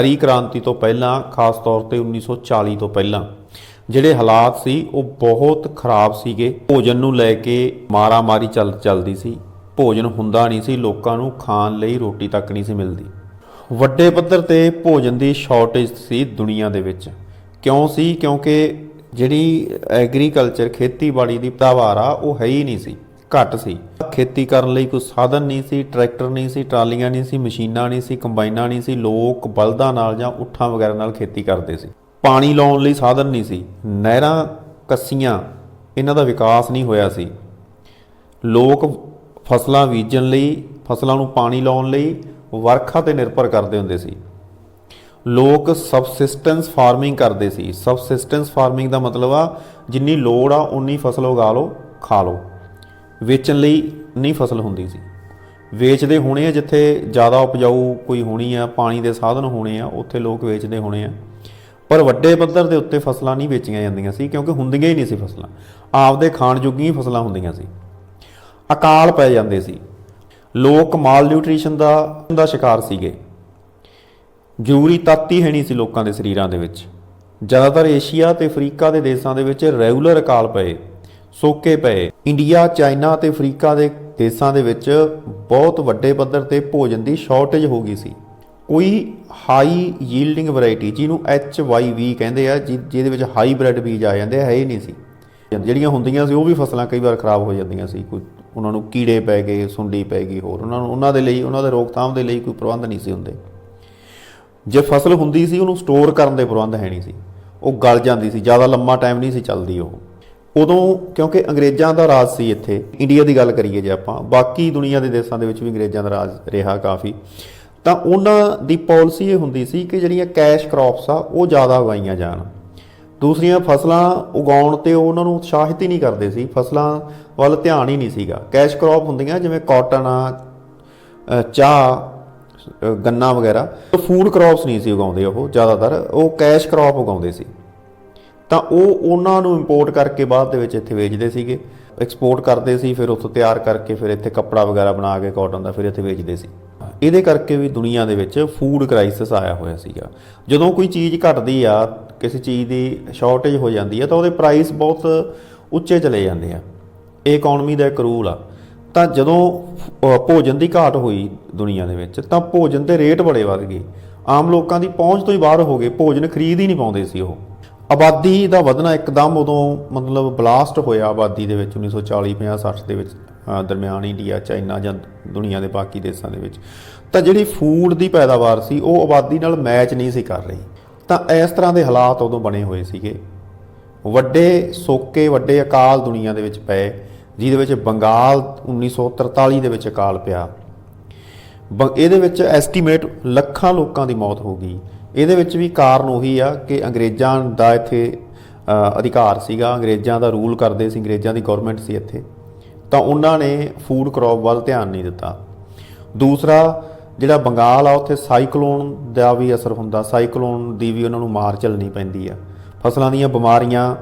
ਹਰੀ ਕ੍ਰਾਂਤੀ ਤੋਂ ਪਹਿਲਾਂ, ਖਾਸ ਤੌਰ ਤੇ 1940 ਤੋਂ ਪਹਿਲਾਂ, ਜਿਹੜੇ ਹਾਲਾਤ ਸੀ, ਉਹ ਬਹੁਤ ਖਰਾਬ ਸੀਗੇ। ਭੋਜਨ ਨੂੰ ਲੈ ਕੇ ਮਾਰਾ-ਮਾਰੀ ਚੱਲ, ਚੱਲਦੀ ਸੀ। ਭੋਜਨ ਹੁੰਦਾ ਨਹੀਂ ਸੀ, ਲੋਕਾਂ ਨੂੰ ਖਾਣ ਲਈ ਰੋਟੀ ਤੱਕ ਨਹੀਂ ਸੀ ਮਿਲਦੀ। ਵੱਡੇ ਪੱਧਰ ਤੇ ਭੋਜਨ ਦੀ ਸ਼ਾਰਟੇਜ ਸੀ ਦੁਨੀਆ ਦੇ ਵਿੱਚ। ਕਿਉਂ ਸੀ? ਕਿਉਂਕਿ ਜਿਹੜੀ ਐਗਰੀਕਲਚਰ ਖੇਤੀਬਾੜੀ ਦੀ ਪੈਦਾਵਾਰ ਆ, ਉਹ ਹੈ ਹੀ ਨਹੀਂ ਸੀ। ਘੱਟ ਸੀ। ਖੇਤੀ ਕਰਨ ਲਈ ਕੋਈ ਸਾਧਨ ਨਹੀਂ ਸੀ, ਟਰੈਕਟਰ ਨਹੀਂ ਸੀ, ਟਰਾਲੀਆਂ ਨਹੀਂ ਸੀ, ਮਸ਼ੀਨਾਂ ਨਹੀਂ ਸੀ, ਕੰਬਾਈਨਾਂ ਨਹੀਂ ਸੀ, ਲੋਕ ਬਲਦਾਂ ਨਾਲ ਜਾਂ ਉੱਠਾਂ ਵਗੈਰਾ ਨਾਲ ਖੇਤੀ ਕਰਦੇ ਸੀ। ਪਾਣੀ ਲਾਉਣ ਲਈ ਸਾਧਨ ਨਹੀਂ ਸੀ। ਨਹਿਰਾਂ ਕੱਸੀਆਂ, ਇਹਨਾਂ ਦਾ ਵਿਕਾਸ ਨਹੀਂ ਹੋਇਆ ਸੀ। ਲੋਕ ਫਸਲਾਂ ਬੀਜਣ ਲਈ, ਫਸਲਾਂ ਨੂੰ ਪਾਣੀ ਲਾਉਣ ਲਈ ਵਰਖਾ ਤੇ ਨਿਰਭਰ ਕਰਦੇ ਹੁੰਦੇ ਸੀ। ਲੋਕ ਸਬਸਿਸਟੈਂਸ ਫਾਰਮਿੰਗ ਕਰਦੇ ਸੀ। ਸਬਸਿਸਟੈਂਸ ਫਾਰਮਿੰਗ ਦਾ ਮਤਲਬ ਆ, ਜਿੰਨੀ ਲੋੜ ਆ, ਉਨੀ ਫਸਲ ਉਗਾ ਲਓ, ਖਾ ਲਓ। ਵੇਚਣ ਲਈ ਨਹੀਂ ਫਸਲ ਹੁੰਦੀ ਸੀ। ਵੇਚਦੇ ਹੋਣੇ ਆ, ਜਿੱਥੇ ਜ਼ਿਆਦਾ ਉਪਜਾਊ ਕੋਈ ਹੋਣੀ ਆ, ਪਾਣੀ ਦੇ ਸਾਧਨ ਹੋਣੇ ਆ, ਉੱਥੇ ਲੋਕ ਵੇਚਦੇ ਹੋਣੇ ਆ। ਪਰ ਵੱਡੇ ਪੱਧਰ ਦੇ ਉੱਤੇ ਫਸਲਾਂ ਨਹੀਂ ਵੇਚੀਆਂ ਜਾਂਦੀਆਂ ਸੀ, ਕਿਉਂਕਿ ਹੁੰਦੀਆਂ ਹੀ ਨਹੀਂ ਸੀ ਫਸਲਾਂ। ਆਪਦੇ ਖਾਣ ਜੋਗੀਆਂ ਹੀ ਫਸਲਾਂ ਹੁੰਦੀਆਂ ਸੀ। ਅਕਾਲ ਪੈ ਜਾਂਦੇ ਸੀ। ਲੋਕ ਮਾਲ ਨਿਊਟ੍ਰੀਸ਼ਨ ਦਾ ਦਾ ਸ਼ਿਕਾਰ ਸੀਗੇ। ਜ਼ਰੂਰੀ ਤੱਤ ਹੀ ਹੈ ਨਹੀਂ ਸੀ ਲੋਕਾਂ ਦੇ ਸਰੀਰਾਂ ਦੇ ਵਿੱਚ। ਜ਼ਿਆਦਾਤਰ ਏਸ਼ੀਆ ਤੇ ਅਫਰੀਕਾ ਦੇ ਦੇਸ਼ਾਂ ਦੇ ਵਿੱਚ ਰੈਗੂਲਰ ਅਕਾਲ ਪਏ। ਸੋਕੇ ਪਏ। ਇੰਡੀਆ, ਚਾਈਨਾ ਅਤੇ ਅਫਰੀਕਾ ਦੇ ਦੇਸ਼ਾਂ ਦੇ ਵਿੱਚ ਬਹੁਤ ਵੱਡੇ ਪੱਧਰ ਤੇ ਭੋਜਨ ਦੀ ਸ਼ਾਰਟੇਜ ਹੋ ਗਈ ਸੀ। ਕੋਈ ਹਾਈ ਯੀਲਡਿੰਗ ਵੈਰਾਈਟੀ ਜਿਹਨੂੰ HYV ਕਹਿੰਦੇ ਆ ਜਿ- ਜਿਹਦੇ ਵਿੱਚ ਹਾਈ ਬ੍ਰੈਡ ਬੀਜ ਆ ਜਾਂਦੇ ਆ, ਹੈ ਹੀ ਨਹੀਂ ਸੀ। ਜਿਹੜੀਆਂ ਹੁੰਦੀਆਂ ਸੀ, ਉਹ ਵੀ ਫਸਲਾਂ ਕਈ ਵਾਰ ਖਰਾਬ ਹੋ ਜਾਂਦੀਆਂ ਸੀ। ਕੋਈ ਉਹਨਾਂ ਨੂੰ ਕੀੜੇ ਪੈ ਗਏ, ਸੁੰਡੀ ਪੈ ਗਈ ਹੋਰ, ਉਹਨਾਂ ਨੂੰ ਉਹਨਾਂ ਦੇ ਲਈ, ਉਹਨਾਂ ਦੇ ਰੋਕਥਾਮ ਦੇ ਲਈ ਕੋਈ ਪ੍ਰਬੰਧ ਨਹੀਂ ਸੀ ਹੁੰਦੇ। ਜੇ ਫਸਲ ਹੁੰਦੀ ਸੀ, ਉਹਨੂੰ ਸਟੋਰ ਕਰਨ ਦੇ ਪ੍ਰਬੰਧ ਹੈ ਨਹੀਂ ਸੀ। ਉਹ ਗਲ ਜਾਂਦੀ ਸੀ, ਜ਼ਿਆਦਾ ਲੰਮਾ ਟਾਈਮ ਨਹੀਂ ਸੀ ਚੱਲਦੀ ਉਹ। ਉਦੋਂ ਕਿਉਂਕਿ ਅੰਗਰੇਜ਼ਾਂ ਦਾ ਰਾਜ ਸੀ ਇੱਥੇ, ਇੰਡੀਆ ਦੀ ਗੱਲ ਕਰੀਏ ਜੇ ਆਪਾਂ, ਬਾਕੀ ਦੁਨੀਆ ਦੇ ਦੇਸ਼ਾਂ ਦੇ ਵਿੱਚ ਵੀ ਅੰਗਰੇਜ਼ਾਂ ਦਾ ਰਾਜ ਰਿਹਾ ਕਾਫੀ। ਤਾਂ ਉਹਨਾਂ ਦੀ ਪਾਲਿਸੀ ਇਹ ਹੁੰਦੀ ਸੀ ਕਿ ਜਿਹੜੀਆਂ ਕੈਸ਼ ਕ੍ਰੌਪਸ ਆ, ਉਹ ਜ਼ਿਆਦਾ ਉਗਾਈਆਂ ਜਾਣ। ਦੂਸਰੀਆਂ ਫਸਲਾਂ ਉਗਾਉਣ ਤੇ ਉਹ ਉਹਨਾਂ ਨੂੰ ਉਤਸ਼ਾਹਿਤ ਹੀ ਨਹੀਂ ਕਰਦੇ ਸੀ, ਫਸਲਾਂ ਵੱਲ ਧਿਆਨ ਹੀ ਨਹੀਂ ਸੀਗਾ। ਕੈਸ਼ ਕ੍ਰੌਪ ਹੁੰਦੀਆਂ ਜਿਵੇਂ ਕਾਟਨ ਆ ਚਾਹ ਗੰਨਾ ਵਗੈਰਾ ਫੂਡ ਕ੍ਰੌਪਸ ਨਹੀਂ ਸੀ ਉਗਾਉਂਦੇ ਉਹ ਜ਼ਿਆਦਾਤਰ, ਉਹ ਕੈਸ਼ ਕ੍ਰੌਪ ਉਗਾਉਂਦੇ ਸੀ। ਤਾਂ ਉਹ ਉਹਨਾਂ ਨੂੰ ਇੰਪੋਰਟ ਕਰਕੇ ਬਾਅਦ ਦੇ ਵਿੱਚ ਇੱਥੇ ਵੇਚਦੇ ਸੀਗੇ। ਐਕਸਪੋਰਟ ਕਰਦੇ ਸੀ, ਫਿਰ ਉੱਥੋਂ ਤਿਆਰ ਕਰਕੇ ਫਿਰ ਇੱਥੇ ਕੱਪੜਾ ਵਗੈਰਾ ਬਣਾ ਕੇ ਕਾਟਨ ਦਾ ਫਿਰ ਇੱਥੇ ਵੇਚਦੇ ਸੀ। ਇਹਦੇ ਕਰਕੇ ਵੀ ਦੁਨੀਆ ਦੇ ਵਿੱਚ ਫੂਡ ਕ੍ਰਾਈਸਿਸ ਆਇਆ ਹੋਇਆ ਸੀਗਾ। ਜਦੋਂ ਕੋਈ ਚੀਜ਼ ਘਟਦੀ ਆ, ਕਿਸੇ ਚੀਜ਼ ਦੀ ਸ਼ਾਰਟੇਜ ਹੋ ਜਾਂਦੀ ਆ, ਤਾਂ ਉਹਦੇ ਪ੍ਰਾਈਸ ਬਹੁਤ ਉੱਚੇ ਚਲੇ ਜਾਂਦੇ ਆ। ਇਹ ਇਕਨੋਮੀ ਦਾ ਇੱਕ ਰੂਲ ਆ। ਤਾਂ ਜਦੋਂ ਭੋਜਨ ਦੀ ਘਾਟ ਹੋਈ ਦੁਨੀਆ ਦੇ ਵਿੱਚ, ਤਾਂ ਭੋਜਨ ਦੇ ਰੇਟ ਬੜੇ ਵੱਧ ਗਏ। ਆਮ ਲੋਕਾਂ ਦੀ ਪਹੁੰਚ ਤੋਂ ਹੀ ਬਾਹਰ ਹੋ ਗਏ। ਭੋਜਨ ਖਰੀਦ ਹੀ ਨਹੀਂ ਪਾਉਂਦੇ ਸੀ ਉਹ। ਆਬਾਦੀ ਦਾ ਵਧਣਾ ਇੱਕਦਮ ਉਦੋਂ ਮਤਲਬ ਬਲਾਸਟ ਹੋਇਆ ਆਬਾਦੀ ਦੇ ਵਿੱਚ 1940 50 60 ਦੇ ਵਿੱਚ ਦਰਮਿਆਨ ਇੰਡੀਆ, ਚਾਈਨਾ ਜਾਂ ਦੁਨੀਆ ਦੇ ਬਾਕੀ ਦੇਸ਼ਾਂ ਦੇ ਵਿੱਚ। ਤਾਂ ਜਿਹੜੀ ਫੂਡ ਦੀ ਪੈਦਾਵਾਰ ਸੀ, ਉਹ ਆਬਾਦੀ ਨਾਲ ਮੈਚ ਨਹੀਂ ਸੀ ਕਰ ਰਹੀ। ਤਾਂ ਇਸ ਤਰ੍ਹਾਂ ਦੇ ਹਾਲਾਤ ਉਦੋਂ ਬਣੇ ਹੋਏ ਸੀਗੇ। ਵੱਡੇ ਸੋਕੇ, ਵੱਡੇ ਅਕਾਲ ਦੁਨੀਆ ਦੇ ਵਿੱਚ ਪਏ, ਜਿਹਦੇ ਵਿੱਚ ਬੰਗਾਲ 1943 ਦੇ ਵਿੱਚ ਅਕਾਲ ਪਿਆ। ਬ- ਇਹਦੇ ਵਿੱਚ ਐਸਟੀਮੇਟ ਲੱਖਾਂ ਲੋਕਾਂ ਦੀ ਮੌਤ ਹੋ ਗਈ। ਇਹਦੇ ਵਿੱਚ ਵੀ ਕਾਰਨ ਉਹੀ ਆ ਕਿ ਅੰਗਰੇਜ਼ਾਂ ਦਾ ਇੱਥੇ ਅਧਿਕਾਰ ਸੀਗਾ। ਅੰਗਰੇਜ਼ਾਂ ਦਾ ਰੂਲ ਕਰਦੇ ਸੀ, ਅੰਗਰੇਜ਼ਾਂ ਦੀ ਗਵਰਨਮੈਂਟ ਸੀ ਇੱਥੇ। ਤਾਂ ਉਹਨਾਂ ਨੇ ਫੂਡ ਕ੍ਰੌਪ ਵੱਲ ਧਿਆਨ ਨਹੀਂ ਦਿੱਤਾ। ਦੂਸਰਾ, ਜਿਹੜਾ ਬੰਗਾਲ ਆ, ਉੱਥੇ ਸਾਈਕਲੋਨ ਦਾ ਵੀ ਅਸਰ ਹੁੰਦਾ। ਸਾਈਕਲੋਨ ਦੀ ਵੀ ਉਹਨਾਂ ਨੂੰ ਮਾਰ ਚੱਲਣੀ ਪੈਂਦੀ ਆ। ਫਸਲਾਂ ਦੀਆਂ ਬਿਮਾਰੀਆਂ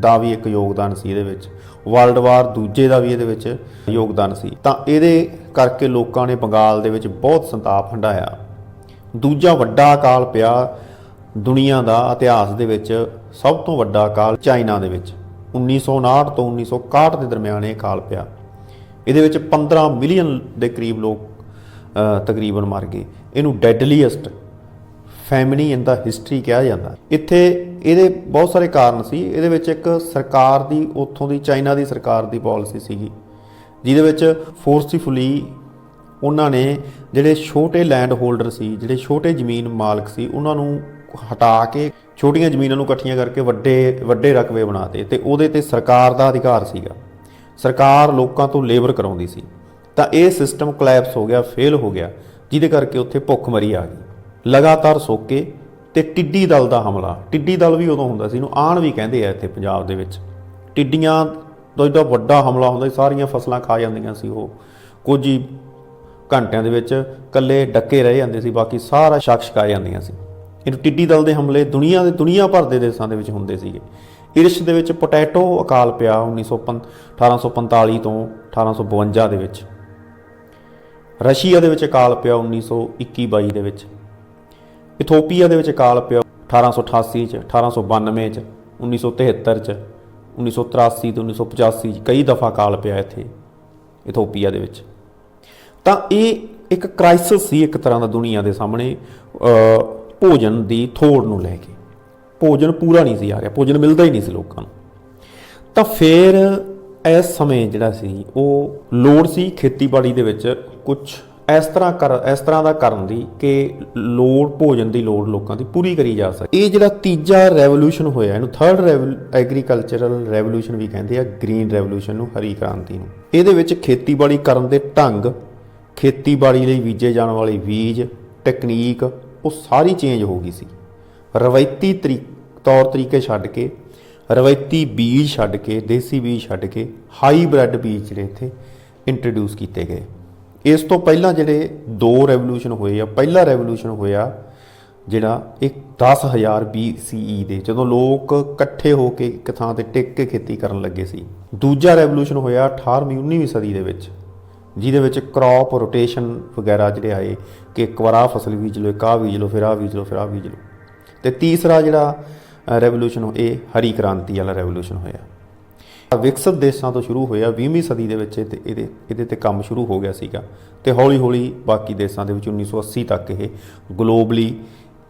ਦਾ ਵੀ ਇੱਕ ਯੋਗਦਾਨ ਸੀ ਇਹਦੇ ਵਿੱਚ। ਵਰਲਡ ਵਾਰ ਦੂਜੇ ਦਾ ਵੀ ਇਹਦੇ ਵਿੱਚ ਯੋਗਦਾਨ ਸੀ। ਤਾਂ ਇਹਦੇ ਕਰਕੇ ਲੋਕਾਂ ਨੇ ਬੰਗਾਲ ਦੇ ਵਿੱਚ ਬਹੁਤ ਸੰਤਾਪ ਹੰਡਾਇਆ ਦੂਜਾ ਵੱਡਾ ਅਕਾਲ ਪਿਆ ਦੁਨੀਆ ਦਾ ਇਤਿਹਾਸ ਦੇ ਵਿੱਚ, ਸਭ ਤੋਂ ਵੱਡਾ ਅਕਾਲ ਚਾਈਨਾ ਦੇ ਵਿੱਚ। 1959 ਤੋਂ 1961 ਦੇ ਦਰਮਿਆਨ ਇਹ ਅਕਾਲ ਪਿਆ। ਇਹਦੇ ਵਿੱਚ 15 ਮਿਲੀਅਨ ਦੇ ਕਰੀਬ ਲੋਕ ਤਕਰੀਬਨ ਮਰ ਗਏ। ਇਹਨੂੰ ਡੈਡਲੀਐਸਟ ਫੈਮਿਨੀ ਇਨ ਦਾ ਹਿਸਟਰੀ ਕਿਹਾ ਜਾਂਦਾ। ਇੱਥੇ ਇਹਦੇ ਬਹੁਤ ਸਾਰੇ ਕਾਰਨ ਸੀ। ਇਹਦੇ ਵਿੱਚ ਇੱਕ ਸਰਕਾਰ ਦੀ, ਉੱਥੋਂ ਦੀ ਚਾਈਨਾ ਦੀ ਸਰਕਾਰ ਦੀ ਪਾਲਿਸੀ ਸੀਗੀ, ਜਿਹਦੇ ਵਿੱਚ ਫੋਰਸੀਫੁਲੀ ਉਹਨਾਂ ਨੇ ਜਿਹੜੇ ਛੋਟੇ ਲੈਂਡ ਹੋਲਡਰ ਸੀ, ਜਿਹੜੇ ਛੋਟੇ ਜ਼ਮੀਨ ਮਾਲਕ ਸੀ, ਉਹਨਾਂ ਨੂੰ ਹਟਾ ਕੇ ਛੋਟੀਆਂ ਜ਼ਮੀਨਾਂ ਨੂੰ ਇਕੱਠੀਆਂ ਕਰਕੇ ਵੱਡੇ ਵੱਡੇ ਰਕਬੇ ਬਣਾਤੇ ਤੇ ਉਹਦੇ ਤੇ ਸਰਕਾਰ ਦਾ ਅਧਿਕਾਰ ਸੀਗਾ। ਸਰਕਾਰ ਲੋਕਾਂ ਤੋਂ ਲੇਬਰ ਕਰਾਉਂਦੀ ਸੀ। ਤਾਂ ਇਹ ਸਿਸਟਮ ਕਲੈਪਸ ਹੋ ਗਿਆ ਫੇਲ ਹੋ ਗਿਆ, ਜਿਹਦੇ ਕਰਕੇ ਉੱਥੇ ਭੁੱਖਮਰੀ ਆ ਗਈ। ਲਗਾਤਾਰ ਸੋਕੇ ਤੇ ਟਿੱਡੀ ਦਲ ਦਾ ਹਮਲਾ। ਟਿੱਡੀ ਦਲ ਵੀ ਉਦੋਂ ਹੁੰਦਾ ਸੀ, ਇਹਨੂੰ ਆਣ ਵੀ ਕਹਿੰਦੇ ਆ ਇੱਥੇ ਪੰਜਾਬ ਦੇ ਵਿੱਚ। ਟਿੱਡੀਆਂ ਦਾ ਜਿਹੜਾ ਵੱਡਾ ਹਮਲਾ ਹੁੰਦਾ ਸੀ, ਸਾਰੀਆਂ ਫਸਲਾਂ ਖਾ ਜਾਂਦੀਆਂ ਸੀ ਉਹ। ਕੁਝ ਹੀ ਘੰਟਿਆਂ ਦੇ ਵਿੱਚ ਕੱਲੇ ਡੱਕੇ ਰਹਿ ਜਾਂਦੇ ਸੀ, ਬਾਕੀ ਸਾਰਾ ਸ਼ੱਕ ਛਕਾ ਜਾਂਦੀਆਂ ਸੀ। ਇਹਨੂੰ ਟਿੱਡੀ ਦਲ ਦੇ ਹਮਲੇ ਦੁਨੀਆ ਦੇ, ਦੁਨੀਆ ਭਰ ਦੇ ਦੇਸ਼ਾਂ ਦੇ ਵਿੱਚ ਹੁੰਦੇ ਸੀਗੇ। ਇਰਿਸ਼ ਦੇ ਵਿੱਚ ਪੋਟੈਟੋ ਅਕਾਲ ਪਿਆ 1905 1845 ਤੋਂ 1852 ਦੇ ਵਿੱਚ। ਰਸ਼ੀਆ ਦੇ ਵਿੱਚ ਅਕਾਲ ਪਿਆ 1921 22 ਦੇ ਵਿੱਚ। ਇਥੋਪੀਆ ਦੇ ਵਿੱਚ ਅਕਾਲ ਪਿਆ 1888 ਚ 1892 ਚ 1973 ਚ 1983 ਤੇ 1985 ਚ। ਕਈ ਦਫਾ ਕਾਲ ਪਿਆ ਇੱਥੇ, ਇਥੋਪੀਆ ਦੇ ਵਿੱਚ। ਤਾਂ ਇਹ ਇੱਕ ਕ੍ਰਾਈਸਿਸ ਸੀ ਇੱਕ ਤਰ੍ਹਾਂ ਦਾ ਦੁਨੀਆ ਦੇ ਸਾਹਮਣੇ ਭੋਜਨ ਦੀ ਥੋੜ ਨੂੰ ਲੈ ਕੇ। ਭੋਜਨ ਪੂਰਾ ਨਹੀਂ ਸੀ ਆ ਰਿਹਾ, ਭੋਜਨ ਮਿਲਦਾ ਹੀ ਨਹੀਂ ਸੀ ਲੋਕਾਂ ਨੂੰ। ਤਾਂ ਫਿਰ ਇਸ ਸਮੇਂ ਜਿਹੜਾ ਸੀ, ਉਹ ਲੋੜ ਸੀ ਖੇਤੀਬਾੜੀ ਦੇ ਵਿੱਚ ਕੁਝ ਇਸ ਤਰ੍ਹਾਂ ਕਰ, ਇਸ ਤਰ੍ਹਾਂ ਦਾ ਕਰਨ ਦੀ ਕਿ ਲੋੜ, ਭੋਜਨ ਦੀ ਲੋੜ ਲੋਕਾਂ ਦੀ ਪੂਰੀ ਕਰੀ ਜਾ ਸਕੇ। ਇਹ ਜਿਹੜਾ ਤੀਜਾ ਰੈਵੋਲੂਸ਼ਨ ਹੋਇਆ, ਇਹਨੂੰ ਥਰਡ ਐਗਰੀਕਲਚਰਲ ਰੈਵੋਲੂਸ਼ਨ ਵੀ ਕਹਿੰਦੇ ਆ ਗ੍ਰੀਨ ਰੈਵੋਲੂਸ਼ਨ ਨੂੰ, ਹਰੀ ਕ੍ਰਾਂਤੀ ਨੂੰ। ਇਹਦੇ ਵਿੱਚ ਖੇਤੀਬਾੜੀ ਕਰਨ ਦੇ ਢੰਗ ਖੇਤੀਬਾੜੀ ਲਈ ਬੀਜੇ ਜਾਣ ਵਾਲੇ ਬੀਜ ਟੈਕਨੀਕ ਉਹ ਸਾਰੀ ਚੇਂਜ ਹੋ ਗਈ ਸੀ। ਰਵਾਇਤੀ ਤਰੀ, ਤੌਰ ਤਰੀਕੇ ਛੱਡ ਕੇ, ਰਵਾਇਤੀ ਬੀਜ ਛੱਡ ਕੇ, ਦੇਸੀ ਬੀਜ ਛੱਡ ਕੇ ਹਾਈਬ੍ਰਿਡ ਬੀਜ ਜਿਹੜੇ ਇੱਥੇ ਇੰਟਰੋਡਿਊਸ ਕੀਤੇ ਗਏ। ਇਸ ਤੋਂ ਪਹਿਲਾਂ ਜਿਹੜੇ ਦੋ ਰੈਵੋਲੂਸ਼ਨ ਹੋਏ ਆ, ਪਹਿਲਾ ਰੈਵੋਲੂਸ਼ਨ ਹੋਇਆ ਜਿਹੜਾ ਇੱਕ 10000 BCE ਦੇ, ਜਦੋਂ ਲੋਕ ਇਕੱਠੇ ਹੋ ਕੇ ਇੱਕ ਥਾਂ ਤੇ ਟਿਕ ਕੇ ਖੇਤੀ ਕਰਨ ਲੱਗੇ ਸੀ। ਦੂਜਾ ਰੈਵੋਲੂਸ਼ਨ ਹੋਇਆ 18ਵੀਂ 19ਵੀਂ ਸਦੀ ਦੇ ਵਿੱਚ। ਜਿਹਦੇ ਵਿੱਚ ਕ੍ਰੌਪ ਰੋਟੇਸ਼ਨ ਵਗੈਰਾ ਜਿਹੜੇ ਆਏ ਕਿ ਇੱਕ ਵਾਰ ਆਹ ਫਸਲ ਬੀਜ ਲਓ, ਇੱਕ ਆਹ ਬੀਜ ਲਓ, ਫਿਰ ਆਹ ਬੀਜ ਲਓ, ਫਿਰ ਆਹ ਬੀਜ ਲਓ। ਤੇ ਤੀਸਰਾ ਜਿਹੜਾ ਰੈਵੋਲੂਸ਼ਨ ਇਹ ਹਰੀ ਕ੍ਰਾਂਤੀ ਵਾਲਾ ਰੈਵੋਲੂਸ਼ਨ ਹੋਇਆ। ਵਿਕਸਿਤ ਦੇਸ਼ਾਂ ਤੋਂ ਸ਼ੁਰੂ ਹੋਇਆ 20ਵੀਂ ਸਦੀ ਦੇ ਵਿੱਚ ਇਹ ਤੇ, ਇਹਦੇ ਇਹਦੇ ਤੇ ਕੰਮ ਸ਼ੁਰੂ ਹੋ ਗਿਆ ਸੀਗਾ। ਤੇ ਹੌਲੀ-ਹੌਲੀ ਬਾਕੀ ਦੇਸ਼ਾਂ ਦੇ ਵਿੱਚ 1980 ਤੱਕ ਇਹ ਗਲੋਬਲੀ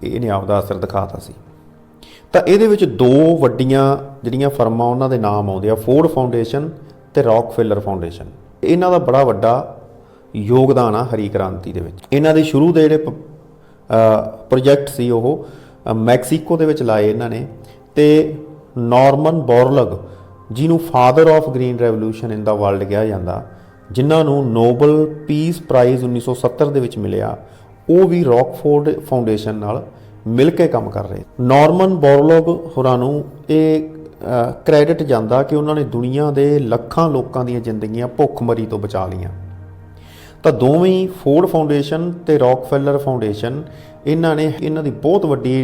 ਇਹਨੇ ਆਪਦਾ ਅਸਰ ਦਿਖਾਤਾ ਸੀ। ਤਾਂ ਇਹਦੇ ਵਿੱਚ ਦੋ ਵੱਡੀਆਂ ਜਿਹੜੀਆਂ ਫਰਮਾਂ, ਉਹਨਾਂ ਦੇ ਨਾਮ ਆਉਂਦੇ ਆ ਫੋਰਡ ਫਾਊਂਡੇਸ਼ਨ ਤੇ ਰੌਕਫੈਲਰ ਫਾਊਂਡੇਸ਼ਨ ਇਹਨਾਂ ਦਾ ਬੜਾ ਵੱਡਾ ਯੋਗਦਾਨ ਆ ਹਰੀ ਕ੍ਰਾਂਤੀ ਦੇ ਵਿੱਚ। ਇਹਨਾਂ ਦੇ ਸ਼ੁਰੂ ਦੇ ਜਿਹੜੇ ਪ੍ਰੋਜੈਕਟ ਸੀ ਉਹ ਮੈਕਸੀਕੋ ਦੇ ਵਿੱਚ ਲਾਏ ਇਹਨਾਂ ਨੇ ਤੇ ਨਾਰਮਨ ਬੋਰਲਗ, ਜਿਹਨੂੰ father of green revolution in the world ਕਿਹਾ ਜਾਂਦਾ, ਜਿਨ੍ਹਾਂ ਨੂੰ ਨੋਬਲ ਪੀਸ ਪ੍ਰਾਈਜ਼ 1970 ਦੇ ਵਿੱਚ ਮਿਲਿਆ, ਉਹ ਵੀ ਰੌਕਫੋਰਡ ਫਾਊਂਡੇਸ਼ਨ ਨਾਲ ਮਿਲ ਕੇ ਕੰਮ ਕਰ ਰਹੇ। ਨਾਰਮਨ ਬੋਰਲੋਗ ਹੋਰਾਂ ਨੂੰ ਇਹ ਕ੍ਰੈਡਿਟ ਜਾਂਦਾ ਕਿ ਉਹਨਾਂ ਨੇ ਦੁਨੀਆ ਦੇ ਲੱਖਾਂ ਲੋਕਾਂ ਦੀਆਂ ਜ਼ਿੰਦਗੀਆਂ ਭੁੱਖਮਰੀ ਤੋਂ ਬਚਾ ਲਈਆਂ। ਤਾਂ ਦੋਵੇਂ ਹੀ ਫੋਰਡ ਫਾਊਂਡੇਸ਼ਨ ਤੇ ਰੌਕਫੈਲਰ ਫਾਊਂਡੇਸ਼ਨ ਇਹਨਾਂ ਨੇ ਇਹਨਾਂ ਦੀ ਬਹੁਤ ਵੱਡੀ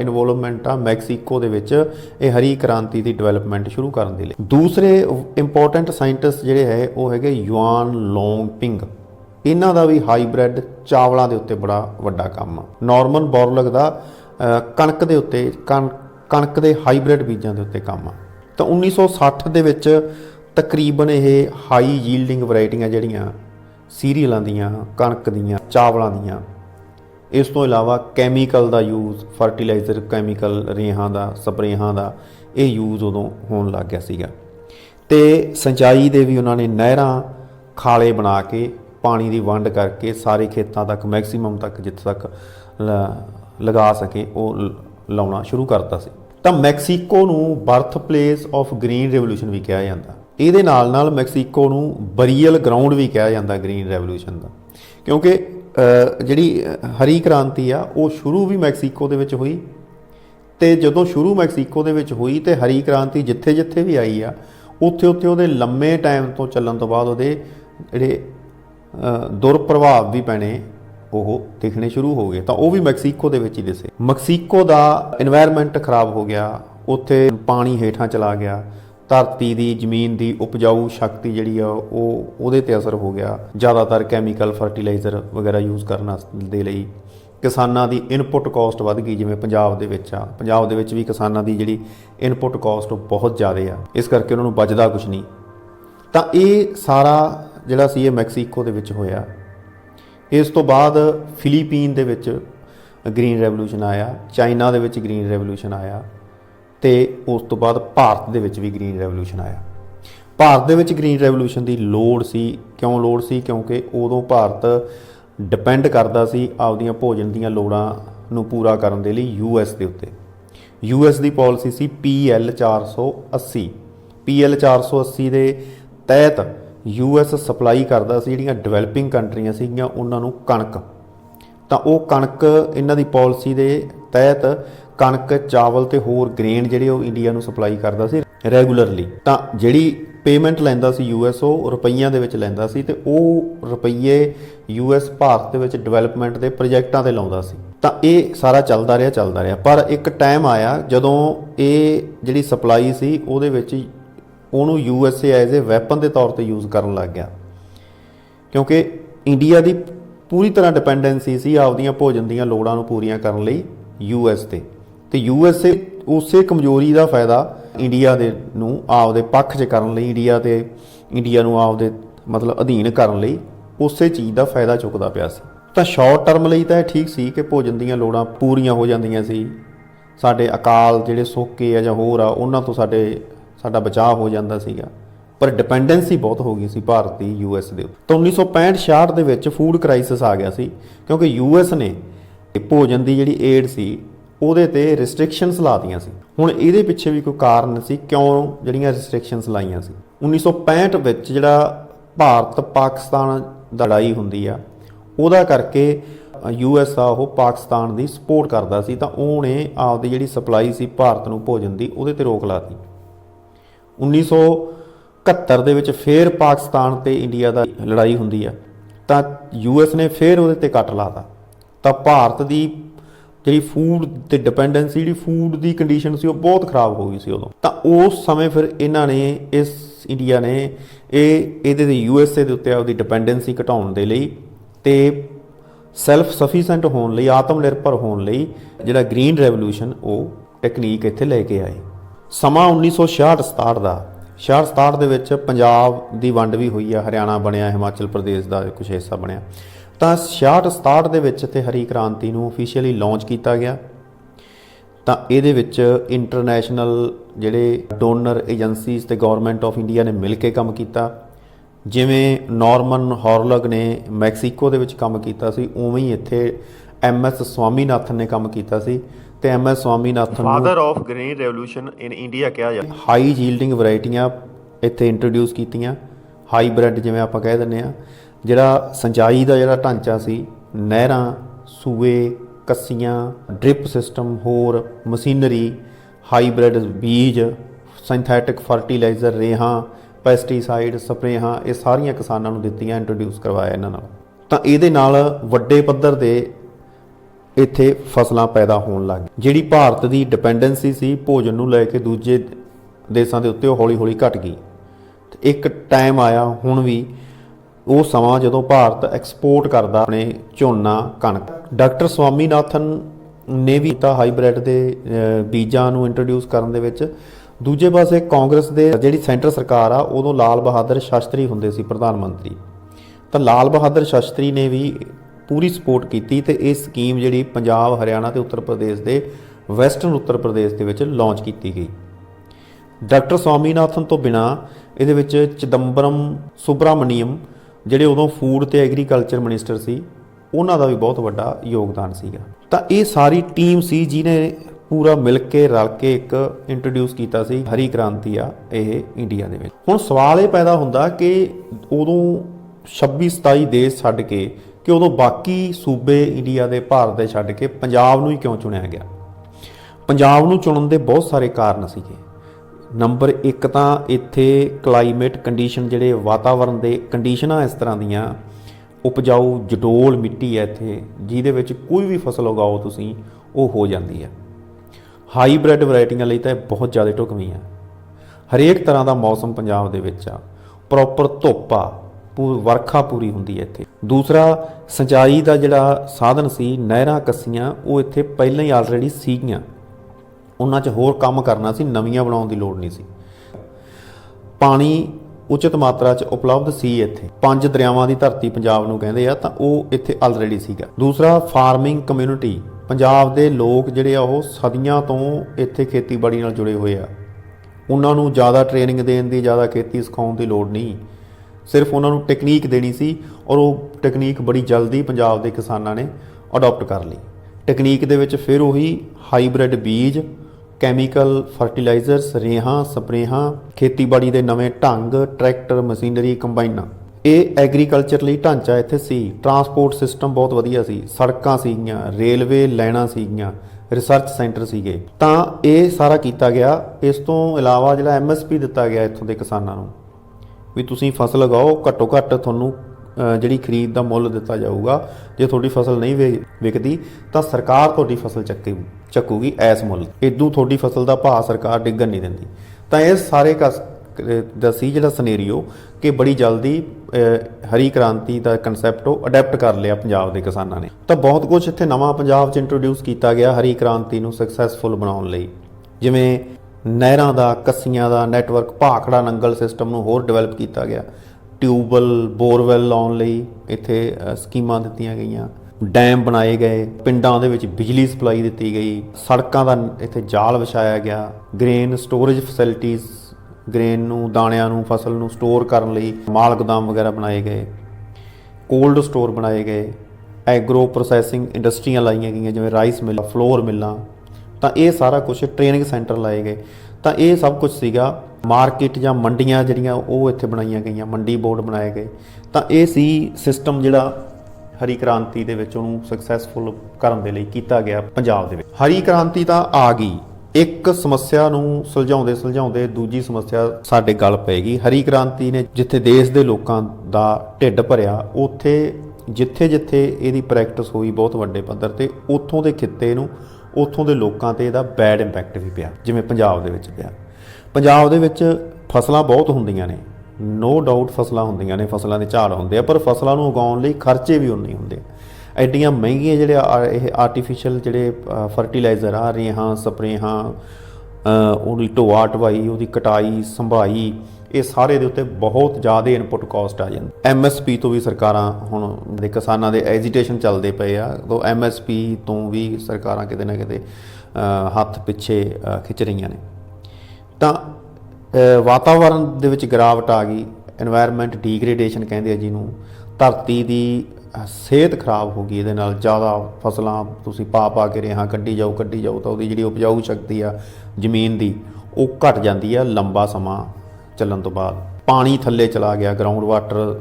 ਇਨਵੋਲਵਮੈਂਟ ਆ ਮੈਕਸੀਕੋ ਦੇ ਵਿੱਚ। ਇਹ ਹਰੀ ਕ੍ਰਾਂਤੀ ਦੀ ਡਿਵੈਲਪਮੈਂਟ ਸ਼ੁਰੂ ਕਰਨ ਦੇ ਲਈ। ਦੂਸਰੇ ਇੰਪੋਰਟੈਂਟ ਸਾਇੰਟਿਸਟ ਜਿਹੜੇ ਹੈ, ਉਹ ਹੈਗੇ ਯੁਆਨ ਲੌਂਗਪਿੰਗ ਇਹਨਾਂ ਦਾ ਵੀ ਹਾਈਬ੍ਰਿਡ ਚਾਵਲਾਂ ਦੇ ਉੱਤੇ ਬੜਾ ਵੱਡਾ ਕੰਮ ਆ। ਨਾਰਮਨ ਬੋਰਲਗ ਦਾ ਕਣਕ ਦੇ ਉੱਤੇ ਕਣਕ ਕਣਕ ਦੇ ਹਾਈਬ੍ਰਿਡ ਬੀਜਾਂ ਦੇ ਉੱਤੇ ਕੰਮ ਆ। ਤਾਂ 1960 ਦੇ ਵਿੱਚ ਤਕਰੀਬਨ ਇਹ ਹਾਈ ਯੀਲਡਿੰਗ ਵੈਰਾਈਟੀਆਂ ਜਿਹੜੀਆਂ ਸੀਰੀਅਲਾਂ ਦੀਆਂ, ਕਣਕ ਦੀਆਂ, ਚਾਵਲਾਂ ਦੀਆਂ, ਇਸ ਤੋਂ ਇਲਾਵਾ ਕੈਮੀਕਲ ਦਾ ਯੂਜ਼ ਫਰਟੀਲਾਈਜ਼ਰ ਕੈਮੀਕਲ ਰੇਹਾਂ ਦਾ, ਸਪਰੇਹਾਂ ਦਾ, ਇਹ ਯੂਜ਼ ਉਦੋਂ ਹੋਣ ਲੱਗ ਗਿਆ ਸੀਗਾ। ਤੇ ਸਿੰਚਾਈ ਦੇ ਵੀ ਉਹਨਾਂ ਨੇ ਨਹਿਰਾਂ, ਖਾਲੇ ਬਣਾ ਕੇ, ਪਾਣੀ ਦੀ ਵੰਡ ਕਰਕੇ ਸਾਰੇ ਖੇਤਾਂ ਤੱਕ ਮੈਕਸਿਮਮ ਤੱਕ ਜਿੱਥੇ ਤੱਕ ਲ- ਲਗਾ ਸਕੇ, ਉਹ ਲਾਉਣਾ ਸ਼ੁਰੂ ਕਰਤਾ ਸੀ। ਤਾਂ ਮੈਕਸੀਕੋ ਨੂੰ birth place of green revolution ਵੀ ਕਿਹਾ ਜਾਂਦਾ। ਇਹਦੇ ਨਾਲ ਨਾਲ ਮੈਕਸੀਕੋ ਨੂੰ ਬਰੀਅਲ ਗਰਾਊਂਡ ਵੀ ਕਿਹਾ ਜਾਂਦਾ ਗ੍ਰੀਨ ਰੈਵੋਲੂਸ਼ਨ ਦਾ। ਕਿਉਂਕਿ ਜਿਹੜੀ ਹਰੀ ਕ੍ਰਾਂਤੀ ਆ, ਉਹ ਸ਼ੁਰੂ ਵੀ ਮੈਕਸੀਕੋ ਦੇ ਵਿੱਚ ਹੋਈ ਤੇ ਜਦੋਂ ਸ਼ੁਰੂ ਮੈਕਸੀਕੋ ਦੇ ਵਿੱਚ ਹੋਈ ਤੇ ਹਰੀ ਕ੍ਰਾਂਤੀ ਜਿੱਥੇ-ਜਿੱਥੇ ਵੀ ਆਈ ਆ, ਉੱਥੇ-ਉੱਥੇ ਉਹਦੇ ਲੰਮੇ ਟਾਈਮ ਤੋਂ ਚੱਲਣ ਤੋਂ ਬਾਅਦ ਉਹਦੇ ਜਿਹੜੇ ਦੁਰਪ੍ਰਭਾਵ ਵੀ ਪੈਣੇ ਉਹ ਦਿਖਣੇ ਸ਼ੁਰੂ ਹੋ ਗਏ, ਤਾਂ ਉਹ ਵੀ ਮੈਕਸੀਕੋ ਦੇ ਵਿੱਚ ਹੀ ਦਿਸੇ। ਮੈਕਸੀਕੋ ਦਾ এনवायरमेंट ਖਰਾਬ ਹੋ ਗਿਆ, ਉੱਥੇ ਪਾਣੀ ਹੇਠਾਂ ਚਲਾ ਗਿਆ, ਧਰਤੀ ਦੀ, ਜ਼ਮੀਨ ਦੀ ਉਪਜਾਊ ਸ਼ਕਤੀ ਜਿਹੜੀ ਆ, ਉਹ ਉਹਦੇ ਤੇ ਅਸਰ ਹੋ ਗਿਆ। ਜ਼ਿਆਦਾਤਰ ਕੈਮੀਕਲ ਫਰਟੀਲਾਈਜ਼ਰ ਵਗੈਰਾ ਯੂਜ਼ ਕਰਨ ਦੇ ਲਈ ਕਿਸਾਨਾਂ ਦੀ ਇਨਪੁਟ ਕਾਸਟ ਵੱਧ ਗਈ, ਜਿਵੇਂ ਪੰਜਾਬ ਦੇ ਵਿੱਚ ਆ। ਪੰਜਾਬ ਦੇ ਵਿੱਚ ਵੀ ਕਿਸਾਨਾਂ ਦੀ ਜਿਹੜੀ ਇਨਪੁਟ ਕਾਸਟ ਬਹੁਤ ਜ਼ਿਆਦਾ ਆ। ਇਸ ਕਰਕੇ ਉਹਨਾਂ ਨੂੰ ਬਚਦਾ ਕੁਝ ਨਹੀਂ। ਤਾਂ ਇਹ ਸਾਰਾ ਜਿਹੜਾ ਸੀ ਇਹ ਮੈਕਸੀਕੋ ਦੇ ਵਿੱਚ ਹੋਇਆ। ਇਸ ਤੋਂ ਬਾਅਦ ਫਿਲੀਪੀਨ ਦੇ ਵਿੱਚ ਗ੍ਰੀਨ ਰੈਵੋਲੂਸ਼ਨ ਆਇਆ, ਚਾਈਨਾ ਦੇ ਵਿੱਚ ਗ੍ਰੀਨ ਰੈਵੋਲੂਸ਼ਨ ਆਇਆ ਤੇ ਉਸ ਤੋਂ ਬਾਅਦ ਭਾਰਤ ਦੇ ਵਿੱਚ ਵੀ ਗ੍ਰੀਨ ਰੈਵੋਲੂਸ਼ਨ ਆਇਆ। ਭਾਰਤ ਦੇ ਵਿੱਚ ਗ੍ਰੀਨ ਰੈਵੋਲੂਸ਼ਨ ਦੀ ਲੋੜ ਸੀ। ਕਿਉਂ ਲੋੜ ਸੀ? ਕਿਉਂਕਿ ਉਦੋਂ ਭਾਰਤ ਡਿਪੈਂਡ ਕਰਦਾ ਸੀ ਆਪਦੀਆਂ ਭੋਜਨ ਦੀਆਂ ਲੋੜਾਂ ਨੂੰ ਪੂਰਾ ਕਰਨ ਦੇ ਲਈ ਯੂਐਸ ਦੇ ਉੱਤੇ। ਯੂਐਸ ਦੀ ਪਾਲਿਸੀ ਸੀ PL 480 PL 480 ਦੇ ਤਹਿਤ ਯੂਐਸ ਸਪਲਾਈ ਕਰਦਾ ਸੀ, ਜਿਹੜੀਆਂ ਡਿਵੈਲਪਿੰਗ ਕੰਟਰੀਆਂ ਸੀਗੀਆਂ, ਉਹਨਾਂ ਨੂੰ ਕਣਕ। ਤਾਂ ਉਹ ਕਣਕ ਇਹਨਾਂ ਦੀ ਪਾਲਿਸੀ ਦੇ ਤਹਿਤ ਕਣਕ, ਚਾਵਲ ਤੇ ਹੋਰ ਗ੍ਰੇਨ ਜਿਹੜੇ ਉਹ ਇੰਡੀਆ ਨੂੰ ਸਪਲਾਈ ਕਰਦਾ ਸੀ ਰੈਗੂਲਰਲੀ ਤਾਂ ਜਿਹੜੀ ਪੇਮੈਂਟ ਲੈਂਦਾ ਸੀ ਯੂਐਸ ਉਹ ਰੁਪਈਆਂ ਦੇ ਵਿੱਚ ਲੈਂਦਾ ਸੀ ਤੇ ਉਹ ਰੁਪਈਏ ਯੂਐਸ ਭਾਰਤ ਦੇ ਵਿੱਚ ਡਿਵੈਲਪਮੈਂਟ ਦੇ ਪ੍ਰੋਜੈਕਟਾਂ ਤੇ ਲਾਉਂਦਾ ਸੀ। ਤਾਂ ਇਹ ਸਾਰਾ ਚੱਲਦਾ ਰਿਹਾ ਚੱਲਦਾ ਰਿਹਾ। ਪਰ ਇੱਕ ਟਾਈਮ ਆਇਆ ਜਦੋਂ ਇਹ ਜਿਹੜੀ ਸਪਲਾਈ ਸੀ, ਉਹਦੇ ਵਿੱਚ ਉਹਨੂੰ ਯੂਐਸਏ ਐਜ਼ ਅ ਵੈਪਨ ਦੇ ਤੌਰ ਤੇ ਯੂਜ਼ ਕਰਨ ਲੱਗ ਗਿਆ। ਕਿਉਂਕਿ ਇੰਡੀਆ ਦੀ ਪੂਰੀ ਤਰ੍ਹਾਂ ਡਿਪੈਂਡੈਂਸੀ ਸੀ ਆਪਦੀਆਂ ਭੋਜਨ ਦੀਆਂ ਲੋੜਾਂ ਨੂੰ ਪੂਰੀਆਂ ਕਰਨ ਲਈ ਯੂਐਸ ਤੇ। ਤੇ ਯੂਐਸਏ ਉਸੇ ਕਮਜ਼ੋਰੀ ਦਾ ਫਾਇਦਾ ਇੰਡੀਆ ਦੇ ਨੂੰ ਆਪਦੇ ਪੱਖ 'ਚ ਕਰਨ ਲਈ ਇੰਡੀਆ ਤੇ ਇੰਡੀਆ ਨੂੰ ਆਪਦੇ ਮਤਲਬ ਅਧੀਨ ਕਰਨ ਲਈ ਉਸੇ ਚੀਜ਼ ਦਾ ਫਾਇਦਾ ਚੁੱਕਦਾ ਪਿਆ ਸੀ। ਤਾਂ ਸ਼ਾਰਟ ਟਰਮ ਲਈ ਤਾਂ ਇਹ ਠੀਕ ਸੀ ਕਿ ਭੋਜਨ ਦੀਆਂ ਲੋੜਾਂ ਪੂਰੀਆਂ ਹੋ ਜਾਂਦੀਆਂ ਸੀ। ਸਾਡੇ ਅਕਾਲ ਜਿਹੜੇ ਸੋਕੇ ਆ ਜਾਂ ਹੋਰ ਆ, ਉਹਨਾਂ ਤੋਂ ਸਾਡੇ ਸਾਡਾ ਬਚਾਅ ਹੋ ਜਾਂਦਾ ਸੀਗਾ। ਪਰ ਡਿਪੈਂਡੈਂਸੀ ਬਹੁਤ ਹੋ ਗਈ ਸੀ ਭਾਰਤ ਦੀ ਯੂਐਸ ਦੇ ਉੱਤੇ ਤਾਂ 1965-66 ਦੇ ਵਿੱਚ ਫੂਡ ਕ੍ਰਾਈਸਿਸ ਆ ਗਿਆ ਸੀ, ਕਿਉਂਕਿ ਯੂਐਸ ਨੇ ਭੋਜਨ ਦੀ ਜਿਹੜੀ ਏਡ ਸੀ, ਉਹਦੇ ਤੇ ਰੈਸਟ੍ਰਿਕਸ਼ਨਸ ਲਾਤੀਆਂ ਸੀ। ਹੁਣ ਇਹਦੇ ਪਿੱਛੇ ਵੀ ਕੋਈ ਕਾਰਨ ਸੀ, ਕਿਉਂ ਜਿਹੜੀਆਂ ਰੈਸਟ੍ਰਿਕਸ਼ਨਸ ਲਾਈਆਂ ਸੀ? 1965 ਵਿੱਚ ਜਿਹੜਾ ਭਾਰਤ ਪਾਕਿਸਤਾਨ ਦਾ ਲੜਾਈ ਹੁੰਦੀ ਆ, ਉਹਦਾ ਕਰਕੇ ਯੂਐਸ ਆ ਉਹ ਪਾਕਿਸਤਾਨ ਦੀ ਸਪੋਰਟ ਕਰਦਾ ਸੀ, ਤਾਂ ਉਹਨੇ ਆਪਦੀ ਜਿਹੜੀ ਸਪਲਾਈ ਸੀ ਭਾਰਤ ਨੂੰ ਭੋਜਨ ਦੀ, ਉਹਦੇ ਤੇ ਰੋਕ ਲਾਤੀ 1971 ਦੇ ਵਿੱਚ ਫੇਰ ਪਾਕਿਸਤਾਨ ਤੇ ਇੰਡੀਆ ਦਾ ਲੜਾਈ ਹੁੰਦੀ ਆ, ਤਾਂ ਯੂਐਸ ਨੇ ਫੇਰ ਉਹਦੇ ਤੇ ਕੱਟ ਲਾਤਾ। ਤਾਂ ਭਾਰਤ ਦੀ ਜਿਹੜੀ ਫੂਡ ਤੇ ਡਿਪੈਂਡੈਂਸੀ ਜਿਹੜੀ ਫੂਡ ਦੀ ਕੰਡੀਸ਼ਨ ਸੀ, ਉਹ ਬਹੁਤ ਖਰਾਬ ਹੋ ਗਈ ਸੀ ਉਦੋਂ। ਤਾਂ ਉਸ ਸਮੇਂ ਫਿਰ ਇਹਨਾਂ ਨੇ, ਇਸ ਇੰਡੀਆ ਨੇ ਇਹ, ਇਹਦੇ ਦੇ ਯੂਐਸਏ ਦੇ ਉੱਤੇ ਆਪਦੀ ਡਿਪੈਂਡੈਂਸੀ ਘਟਾਉਣ ਦੇ ਲਈ ਤੇ ਸੈਲਫ ਸਫੀਸ਼ੀਐਂਟ ਹੋਣ ਲਈ ਆਤਮ ਨਿਰਭਰ ਹੋਣ ਲਈ ਜਿਹੜਾ ਗ੍ਰੀਨ ਰੈਵੋਲੂਸ਼ਨ ਉਹ ਟੈਕਨੀਕ ਇੱਥੇ ਲੈ ਕੇ ਆਏ। ਸਮਾਂ 1966-67 ਦਾ। 66-67 ਦੇ ਵਿੱਚ ਪੰਜਾਬ ਦੀ ਵੰਡ ਵੀ ਹੋਈ ਆ, ਹਰਿਆਣਾ ਬਣਿਆ, ਹਿਮਾਚਲ ਪ੍ਰਦੇਸ਼ ਦਾ ਕੁਝ ਹਿੱਸਾ ਬਣਿਆ। ਤਾਂ 66-67 ਦੇ ਵਿੱਚ ਇੱਥੇ ਹਰੀ ਕ੍ਰਾਂਤੀ ਨੂੰ ਅਫੀਸ਼ੀਅਲੀ ਲਾਂਚ ਕੀਤਾ ਗਿਆ। ਤਾਂ ਇਹਦੇ ਵਿੱਚ ਇੰਟਰਨੈਸ਼ਨਲ ਜਿਹੜੇ ਡੋਨਰ ਏਜੰਸੀਜ਼ ਤੇ ਗਵਰਨਮੈਂਟ ਆਫ ਇੰਡੀਆ ਨੇ ਮਿਲ ਕੇ ਕੰਮ ਕੀਤਾ। ਜਿਵੇਂ ਨਾਰਮਨ ਹੌਰਲਗ ਨੇ ਮੈਕਸੀਕੋ ਦੇ ਵਿੱਚ ਕੰਮ ਕੀਤਾ ਸੀ, ਉਵੇਂ ਹੀ ਇੱਥੇ ਐਮਐਸ ਸਵਾਮੀਨਾਥਨ ਨੇ ਕੰਮ ਕੀਤਾ ਸੀ। ਤੇ ਐਮਐਸ ਸਵਾਮੀਨਾਥਨ ਨੂੰ father of green revolution in India ਕਿਹਾ ਜਾਂਦਾ ਹਾਈ ਯੀਲਡਿੰਗ ਵੈਰਾਈਟੀਆਂ ਇੱਥੇ ਇੰਟਰੋਡਿਊਸ ਕੀਤੀਆਂ। ਹਾਈਬ੍ਰਿਡ ਜਿਵੇਂ ਆਪਾਂ ਕਹਿ ਦਿੰਦੇ ਆ ਜਿਹੜਾ ਸਿੰਚਾਈ ਦਾ ਜਿਹੜਾ ਢਾਂਚਾ ਸੀ ਨਹਿਰਾਂ ਸੂਏ ਕੱਸੀਆਂ ਡ੍ਰਿਪ ਸਿਸਟਮ ਹੋਰ ਮਸ਼ੀਨਰੀ ਹਾਈਬ੍ਰਿਡ ਬੀਜ ਸਿੰਥੈਟਿਕ ਫਰਟੀਲਾਈਜ਼ਰ ਰੇਹਾਂ ਪੈਸਟੀਸਾਈਡ ਸਪਰੇਹਾਂ ਇਹ ਸਾਰੀਆਂ ਕਿਸਾਨਾਂ ਨੂੰ ਦਿੱਤੀਆਂ ਇੰਟਰੋਡਿਊਸ ਕਰਵਾਇਆ ਇਹਨਾਂ ਨਾਲ। ਤਾਂ ਇਹਦੇ ਨਾਲ ਵੱਡੇ ਪੱਧਰ ਦੇ ਇੱਥੇ ਫਸਲਾਂ ਪੈਦਾ ਹੋਣ ਲੱਗ ਗਈ ਜਿਹੜੀ ਭਾਰਤ ਦੀ ਡਿਪੈਂਡੈਂਸੀ ਸੀ, ਭੋਜਨ ਨੂੰ ਲੈ ਕੇ ਦੂਜੇ ਦੇਸ਼ਾਂ ਦੇ ਉੱਤੇ ਉਹ ਹੌਲੀ-ਹੌਲੀ ਘਟ ਗਈ। ਤੇ ਇੱਕ ਟਾਈਮ ਆਇਆ, ਹੁਣ ਵੀ ਉਹ ਸਮਾਂ ਜਦੋਂ ਭਾਰਤ ਐਕਸਪੋਰਟ ਕਰਦਾ ਆਪਣੇ ਝੋਨਾ ਕਣਕ। ਡਾਕਟਰ ਸਵਾਮੀਨਾਥਨ ਨੇ ਵੀ ਤਾਂ ਹਾਈਬ੍ਰਿਡ ਦੇ ਬੀਜਾਂ ਨੂੰ ਇੰਟਰੋਡਿਊਸ ਕਰਨ ਦੇ ਵਿੱਚ। ਦੂਜੇ ਪਾਸੇ ਕਾਂਗਰਸ ਦੇ ਜਿਹੜੀ ਸੈਂਟਰ ਸਰਕਾਰ ਆ, ਉਦੋਂ ਲਾਲ ਬਹਾਦਰ ਸ਼ਾਸਤਰੀ ਹੁੰਦੇ ਸੀ ਪ੍ਰਧਾਨ ਮੰਤਰੀ। ਤਾਂ ਲਾਲ ਬਹਾਦਰ ਸ਼ਾਸਤਰੀ ਨੇ ਵੀ ਪੂਰੀ ਸਪੋਰਟ ਕੀਤੀ ਤੇ ਇਹ ਸਕੀਮ ਜਿਹੜੀ ਪੰਜਾਬ, ਹਰਿਆਣਾ ਤੇ ਉੱਤਰ ਪ੍ਰਦੇਸ਼ ਦੇ ਵੈਸਟਰਨ ਉੱਤਰ ਪ੍ਰਦੇਸ਼ ਦੇ ਵਿੱਚ ਲਾਂਚ ਕੀਤੀ ਗਈ। ਡਾਕਟਰ ਸਵਾਮੀਨਾਥਨ ਤੋਂ ਬਿਨਾ ਇਹਦੇ ਵਿੱਚ ਚਿਦੰਬਰਮ ਸੁਬਰਾਮਨੀਅਮ, ਜਿਹੜੇ ਉਦੋਂ ਫੂਡ ਤੇ ਐਗਰੀਕਲਚਰ ਮਿਨਿਸਟਰ ਸੀ, ਉਹਨਾਂ ਦਾ ਵੀ ਬਹੁਤ ਵੱਡਾ ਯੋਗਦਾਨ ਸੀਗਾ। ਤਾਂ ਇਹ ਸਾਰੀ ਟੀਮ ਸੀ ਜਿਹਨੇ ਪੂਰਾ ਮਿਲ ਕੇ, ਰਲ ਕੇ ਇੱਕ ਇੰਟਰੋਡਿਊਸ ਕੀਤਾ ਸੀ ਹਰੀ ਕ੍ਰਾਂਤੀ ਆ ਇਹ ਇੰਡੀਆ ਦੇ ਵਿੱਚ। ਹੁਣ ਸਵਾਲ ਇਹ ਪੈਦਾ ਹੁੰਦਾ ਕਿ ਉਦੋਂ 26 27 ਦੇਸ਼ ਛੱਡ ਕੇ ਕਿ ਉਦੋਂ ਬਾਕੀ ਸੂਬੇ ਇੰਡੀਆ ਦੇ, ਭਾਰਤ ਦੇ ਛੱਡ ਕੇ ਪੰਜਾਬ ਨੂੰ ਹੀ ਕਿਉਂ ਚੁਣਿਆ ਗਿਆ? ਪੰਜਾਬ ਨੂੰ ਚੁਣਨ ਦੇ ਬਹੁਤ ਸਾਰੇ ਕਾਰਨ ਸੀਗੇ। ਨੰਬਰ 1 ਤਾਂ ਇੱਥੇ ਕਲਾਈਮੇਟ ਕੰਡੀਸ਼ਨ ਜਿਹੜੇ ਵਾਤਾਵਰਣ ਦੇ ਕੰਡੀਸ਼ਨਾਂ ਇਸ ਤਰ੍ਹਾਂ ਦੀਆਂ, ਉਪਜਾਊ ਜਡੋਲ ਮਿੱਟੀ ਹੈ ਇੱਥੇ, ਜਿਹਦੇ ਵਿੱਚ ਕੋਈ ਵੀ ਫਸਲ ਉਗਾਓ ਤੁਸੀਂ, ਉਹ ਹੋ ਜਾਂਦੀ ਹੈ। ਹਾਈਬ੍ਰਿਡ ਵੈਰਾਈਟੀਆਂ ਲਈ ਤਾਂ ਇਹ ਬਹੁਤ ਜ਼ਿਆਦਾ ਢੁਕਵੀਂ ਆ ਹਰੇਕ ਤਰ੍ਹਾਂ ਦਾ ਮੌਸਮ ਪੰਜਾਬ ਦੇ ਵਿੱਚ ਆ। ਪ੍ਰੋਪਰ ਧੁੱਪ ਆ। ਵਰਖਾ ਪੂਰੀ ਹੁੰਦੀ ਹੈ ਇੱਥੇ। ਦੂਸਰਾ, ਸਿੰਚਾਈ ਦਾ ਜਿਹੜਾ ਸਾਧਨ ਸੀ, ਨਹਿਰਾਂ, ਕੱਸੀਆਂ, ਉਹ ਇੱਥੇ ਪਹਿਲਾਂ ਹੀ ਆਲਰੇਡੀ ਸੀਗੀਆਂ। ਉਹਨਾਂ 'ਚ ਹੋਰ ਕੰਮ ਕਰਨਾ ਸੀ, ਨਵੀਆਂ ਬਣਾਉਣ ਦੀ ਲੋੜ ਨਹੀਂ ਸੀ। ਪਾਣੀ ਉਚਿਤ ਮਾਤਰਾ 'ਚ ਉਪਲਬਧ ਸੀ ਇੱਥੇ। ਪੰਜ ਦਰਿਆਵਾਂ ਦੀ ਧਰਤੀ ਪੰਜਾਬ ਨੂੰ ਕਹਿੰਦੇ ਆ, ਤਾਂ ਉਹ ਇੱਥੇ ਆਲਰੇਡੀ ਸੀਗਾ। ਦੂਸਰਾ ਫਾਰਮਿੰਗ ਕਮਿਊਨਿਟੀ ਪੰਜਾਬ ਦੇ ਲੋਕ ਜਿਹੜੇ ਆ, ਉਹ ਸਦੀਆਂ ਤੋਂ ਇੱਥੇ ਖੇਤੀਬਾੜੀ ਨਾਲ ਜੁੜੇ ਹੋਏ ਆ। ਉਹਨਾਂ ਨੂੰ ਜ਼ਿਆਦਾ ਟ੍ਰੇਨਿੰਗ ਦੇਣ ਦੀ, ਜ਼ਿਆਦਾ ਖੇਤੀ ਸਿਖਾਉਣ ਦੀ ਲੋੜ ਨਹੀਂ। ਸਿਰਫ ਉਹਨਾਂ ਨੂੰ ਟੈਕਨੀਕ ਦੇਣੀ ਸੀ ਔਰ ਉਹ ਟੈਕਨੀਕ ਬੜੀ ਜਲਦੀ ਪੰਜਾਬ ਦੇ ਕਿਸਾਨਾਂ ਨੇ ਅਡਾਪਟ ਕਰ ਲਈ। ਟੈਕਨੀਕ ਦੇ ਵਿੱਚ ਫਿਰ ਉਹੀ ਹਾਈਬ੍ਰਿਡ ਬੀਜ ਕੈਮੀਕਲ ਫਰਟੀਲਾਈਜ਼ਰਸ ਰੇਹਾਂ, ਸਪਰੇਹਾਂ, ਖੇਤੀਬਾੜੀ ਦੇ ਨਵੇਂ ਢੰਗ ਟਰੈਕਟਰ ਮਸ਼ੀਨਰੀ ਕੰਬਾਈਨਾਂ ਇਹ ਐਗਰੀਕਲਚਰ ਲਈ ਢਾਂਚਾ ਇੱਥੇ ਸੀ। ਟਰਾਂਸਪੋਰਟ ਸਿਸਟਮ ਬਹੁਤ ਵਧੀਆ ਸੀ। ਸੜਕਾਂ ਸੀਗੀਆਂ ਰੇਲਵੇ ਲਾਈਨਾਂ ਸੀਗੀਆਂ ਰਿਸਰਚ ਸੈਂਟਰ ਸੀਗੇ। ਤਾਂ ਇਹ ਸਾਰਾ ਕੀਤਾ ਗਿਆ। ਇਸ ਤੋਂ ਇਲਾਵਾ ਜਿਹੜਾ ਐਮਐਸਪੀ ਦਿੱਤਾ ਗਿਆ ਇੱਥੋਂ ਦੇ ਕਿਸਾਨਾਂ ਨੂੰ। ਵੀ ਤੁਸੀਂ ਫਸਲ ਲਗਾਓ ਘੱਟੋ ਘੱਟ ਤੁਹਾਨੂੰ ਜਿਹੜੀ ਖਰੀਦ ਦਾ ਮੁੱਲ ਦਿੱਤਾ ਜਾਊਗਾ, ਜੇ ਤੁਹਾਡੀ ਫਸਲ ਨਹੀਂ ਵੇ- ਵਿਕਦੀ, ਤਾਂ ਸਰਕਾਰ ਤੁਹਾਡੀ ਫਸਲ ਚੱਕੇ, ਚੱਕੂਗੀ ਐਸ ਮੁੱਲ। ਇਦੋਂ ਤੁਹਾਡੀ ਫਸਲ ਦਾ ਭਾਅ ਸਰਕਾਰ ਡਿੱਗਣ ਨਹੀਂ ਦਿੰਦੀ। ਤਾਂ ਇਹ ਸਾਰੇ ਕਸ- ਦਾ ਸੀ ਜਿਹੜਾ ਸਿਨੈਰੀਓ ਕਿ ਬੜੀ ਜਲਦੀ ਹਰੀ ਕ੍ਰਾਂਤੀ ਦਾ ਕਨਸੈਪਟ ਉਹ ਅਡਾਪਟ ਕਰ ਲਿਆ ਪੰਜਾਬ ਦੇ ਕਿਸਾਨਾਂ ਨੇ। ਤਾਂ ਬਹੁਤ ਕੁਝ ਇੱਥੇ ਨਵਾਂ ਪੰਜਾਬ 'ਚ ਇੰਟਰੋਡਿਊਸ ਕੀਤਾ ਗਿਆ ਹਰੀ ਕ੍ਰਾਂਤੀ ਨੂੰ ਸਕਸੈਸਫੁਲ ਬਣਾਉਣ ਲਈ। ਜਿਵੇਂ ਨਹਿਰਾਂ ਦਾ, ਕੱਸੀਆਂ ਦਾ ਨੈਟਵਰਕ ਭਾਖੜਾ ਨੰਗਲ ਸਿਸਟਮ ਨੂੰ ਹੋਰ ਡਿਵੈਲਪ ਕੀਤਾ ਗਿਆ। ਟਿਊਬਲ ਬੋਰਵੈਲ ਲਾਉਣ ਲਈ ਇੱਥੇ ਸਕੀਮਾਂ ਦਿੱਤੀਆਂ ਗਈਆਂ। ਡੈਮ ਬਣਾਏ ਗਏ। ਪਿੰਡਾਂ ਦੇ ਵਿੱਚ ਬਿਜਲੀ ਸਪਲਾਈ ਦਿੱਤੀ ਗਈ। ਸੜਕਾਂ ਦਾ ਇੱਥੇ ਜਾਲ ਵਿਛਾਇਆ ਗਿਆ। ਗ੍ਰੇਨ ਸਟੋਰੇਜ ਫੈਸਿਲਿਟੀਆਂ ਗ੍ਰੇਨ ਨੂੰ, ਦਾਣਿਆਂ ਨੂੰ, ਫਸਲ ਨੂੰ ਸਟੋਰ ਕਰਨ ਲਈ ਮਾਲ ਗੋਦਾਮ ਵਗੈਰਾ ਬਣਾਏ ਗਏ। ਕੋਲਡ ਸਟੋਰ ਬਣਾਏ ਗਏ। ਐਗਰੋ ਪ੍ਰੋਸੈਸਿੰਗ ਇੰਡਸਟਰੀਆਂ ਲਾਈਆਂ ਗਈਆਂ, ਜਿਵੇਂ ਰਾਈਸ ਮਿਲ ਫਲੋਰ ਮਿਲਾਂ ਤਾਂ ਇਹ ਸਾਰਾ ਕੁਝ ਟ੍ਰੇਨਿੰਗ ਸੈਂਟਰ ਲਾਏ ਗਏ। ਤਾਂ ਇਹ ਸਭ ਕੁਝ ਸੀਗਾ। ਮਾਰਕੀਟ ਜਾਂ ਮੰਡੀਆਂ ਜਿਹੜੀਆਂ ਉਹ ਇੱਥੇ ਬਣਾਈਆਂ ਗਈਆਂ, ਮੰਡੀ ਬੋਰਡ ਬਣਾਏ ਗਏ। ਤਾਂ ਇਹ ਸੀ ਸਿਸਟਮ ਜਿਹੜਾ ਹਰੀ ਕ੍ਰਾਂਤੀ ਦੇ ਵਿੱਚ ਉਹਨੂੰ ਸਕਸੈਸਫੁਲ ਕਰਨ ਦੇ ਲਈ ਕੀਤਾ ਗਿਆ ਪੰਜਾਬ ਦੇ ਵਿੱਚ। ਹਰੀ ਕ੍ਰਾਂਤੀ ਤਾਂ ਆ ਗਈ। ਇੱਕ ਸਮੱਸਿਆ ਨੂੰ ਸੁਲਝਾਉਂਦੇ ਸੁਲਝਾਉਂਦੇ ਦੂਜੀ ਸਮੱਸਿਆ ਸਾਡੇ ਗਲ ਪਏਗੀ ਹਰੀ ਕ੍ਰਾਂਤੀ ਨੇ ਜਿੱਥੇ ਦੇਸ਼ ਦੇ ਲੋਕਾਂ ਦਾ ਢਿੱਡ ਭਰਿਆ, ਉੱਥੇ ਜਿੱਥੇ ਜਿੱਥੇ ਇਹਦੀ ਪ੍ਰੈਕਟਿਸ ਹੋਈ ਬਹੁਤ ਵੱਡੇ ਪੱਧਰ ਤੇ, ਉੱਥੋਂ ਦੇ ਖਿੱਤੇ ਨੂੰ ਉੱਥੋਂ ਦੇ ਲੋਕਾਂ ਤੇ ਇਹਦਾ ਬੈਡ ਇੰਪੈਕਟ ਵੀ ਪਿਆ, ਜਿਵੇਂ ਪੰਜਾਬ ਦੇ ਵਿੱਚ ਪਿਆ। ਪੰਜਾਬ ਦੇ ਵਿੱਚ ਫਸਲਾਂ ਬਹੁਤ ਹੁੰਦੀਆਂ ਨੇ ਨੋ ਡਾਊਟ ਫਸਲਾਂ ਹੁੰਦੀਆਂ ਨੇ, ਫਸਲਾਂ ਦੇ ਝਾੜ ਹੁੰਦੇ ਆ, ਪਰ ਫਸਲਾਂ ਨੂੰ ਉਗਾਉਣ ਲਈ ਖਰਚੇ ਵੀ ਉਨੇ ਹੁੰਦੇ ਆ। ਐਡੀਆਂ ਮਹਿੰਗੀਆਂ ਜਿਹੜੇ ਆ- ਇਹ ਆਰਟੀਫੀਸ਼ੀਅਲ ਜਿਹੜੇ ਫਰਟੀਲਾਈਜ਼ਰ ਆ ਰੇਹਾਂ ਸਪਰੇਹਾਂ ਉਹਦੀ ਢੋਆ ਢਵਾਈ ਉਹਦੀ ਕਟਾਈ, ਸੰਭਾਈ ਇਹ ਸਾਰੇ ਦੇ ਉੱਤੇ ਬਹੁਤ ਜ਼ਿਆਦਾ ਇਨਪੁਟ ਕਾਸਟ ਆ ਜਾਂਦੀ। ਪੀ ਤੋਂ ਵੀ ਸਰਕਾਰਾਂ ਹੁਣ ਦੇ ਕਿਸਾਨਾਂ ਦੇ ਐਜੀਟੇਸ਼ਨ ਚੱਲਦੇ ਪਏ ਆ। ਤੋਂ ਪੀ ਤੋਂ ਵੀ ਸਰਕਾਰਾਂ ਕਿਤੇ ਨਾ ਕਿਤੇ ਹੱਥ ਪਿੱਛੇ ਖਿੱਚ ਰਹੀਆਂ ਨੇ। ਤਾਂ ਵਾਤਾਵਰਣ ਦੇ ਵਿੱਚ ਗਿਰਾਵਟ ਆ ਗਈ। এনवायरमेंट ਡੀਗਰੇਡੇਸ਼ਨ ਕਹਿੰਦੇ ਆ ਜਿਹਨੂੰ। ਧਰਤੀ ਦੀ ਸਿਹਤ ਖਰਾਬ ਹੋ ਗਈ। ਇਹਦੇ ਨਾਲ ਜ਼ਿਆਦਾ ਫਸਲਾਂ ਤੁਸੀਂ ਪਾ ਪਾ ਕੇ ਰੇਹਾਂ, ਕੱਢੀ ਜਾਓ ਕੱਢੀ ਜਾਓ ਤਾਂ ਉਹਦੀ ਜਿਹੜੀ ਉਪਜਾਊ ਸ਼ਕਤੀ ਆ ਜ਼ਮੀਨ ਦੀ, ਉਹ ਘਟ ਜਾਂਦੀ ਆ ਲੰਬਾ ਸਮਾਂ। ਚੱਲਣ ਤੋਂ ਬਾਅਦ। ਪਾਣੀ ਥੱਲੇ ਚਲਾ ਗਿਆ ਗਰਾਊਂਡ ਵਾਟਰ